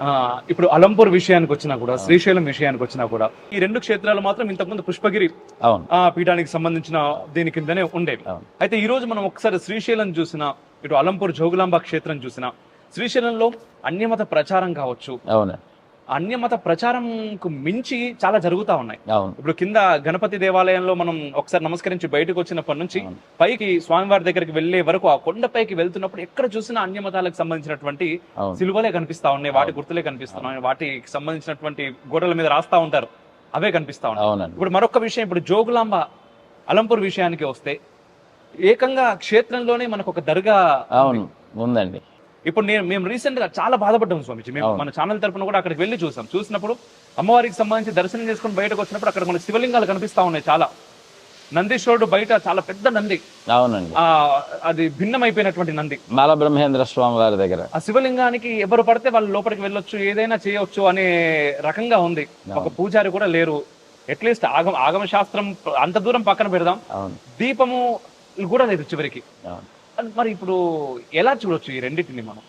ఆ, ఇప్పుడు అలంపూర్ విషయానికి వచ్చినా కూడా శ్రీశైలం విషయానికి వచ్చినా కూడా ఈ రెండు క్షేత్రాలు మాత్రం ఇంతకుముందు పుష్పగిరి ఆ పీఠానికి సంబంధించిన దీని కిందనే ఉండేవి. అవును. అయితే ఈ రోజు మనం ఒకసారి శ్రీశైలం చూసినా ఇటు అలంపూర్ జోగులాంబ క్షేత్రం చూసినా శ్రీశైలంలో అన్యమత ప్రచారం కావచ్చు. అవును. అన్యమత ప్రచారంకు మించి చాలా జరుగుతా ఉన్నాయి. ఇప్పుడు కింద గణపతి దేవాలయంలో మనం ఒకసారి నమస్కరించి బయటకు వచ్చినప్పటి నుంచి. పైకి స్వామివారి దగ్గరికి వెళ్ళే వరకు ఆ కొండపైకి వెళ్తున్నప్పుడు ఎక్కడ చూసినా అన్య మతాలకు సంబంధించినటువంటి సిలువలే కనిపిస్తా ఉన్నాయి వాటి గుర్తులే కనిపిస్తున్నాయి వాటికి సంబంధించినటువంటి గోడల మీద రాస్తా ఉంటారు అవే కనిపిస్తా ఉన్నాయి. ఇప్పుడు మరొక విషయం ఇప్పుడు జోగులాంబ అలంపూర్ విషయానికి వస్తే ఏకంగా క్షేత్రంలోనే మనకు ఒక దర్గా అవును ఉందండి. ఇప్పుడు నేను మేము రీసెంట్గా చాలా బాధపడ్డాం స్వామిజీ. మేము. మన ఛానల్ తరపున కూడా అక్కడికి వెళ్ళి చూసాం. చూసినప్పుడు అమ్మవారికి సంబంధించి దర్శనం చేసుకుని బయటకు వచ్చినప్పుడు అక్కడ మన శివలింగాలు కనిపిస్తా ఉన్నాయి చాలా. నందీశ్వరుడు బయట చాలా పెద్ద నంది. అవునండి. ఆ అది భిన్నమైపోయినటువంటి నంది. మాల బ్రహ్మేంద్ర స్వామి వారి దగ్గర. ఆ శివలింగానికి ఎవరు పడితే వాళ్ళు లోపలికి వెళ్ళొచ్చు ఏదైనా చేయొచ్చు అనే రకంగా ఉంది. ఒక పూజారి కూడా లేరు. అట్లీస్ట్ ఆగమ ఆగమ శాస్త్రం అంత దూరం పక్కన పెడదాం. దీపము కూడా లేదు చివరికి. మరి ఇప్పుడు ఎలా చూడొచ్చు ఈ రెండింటిని మనం?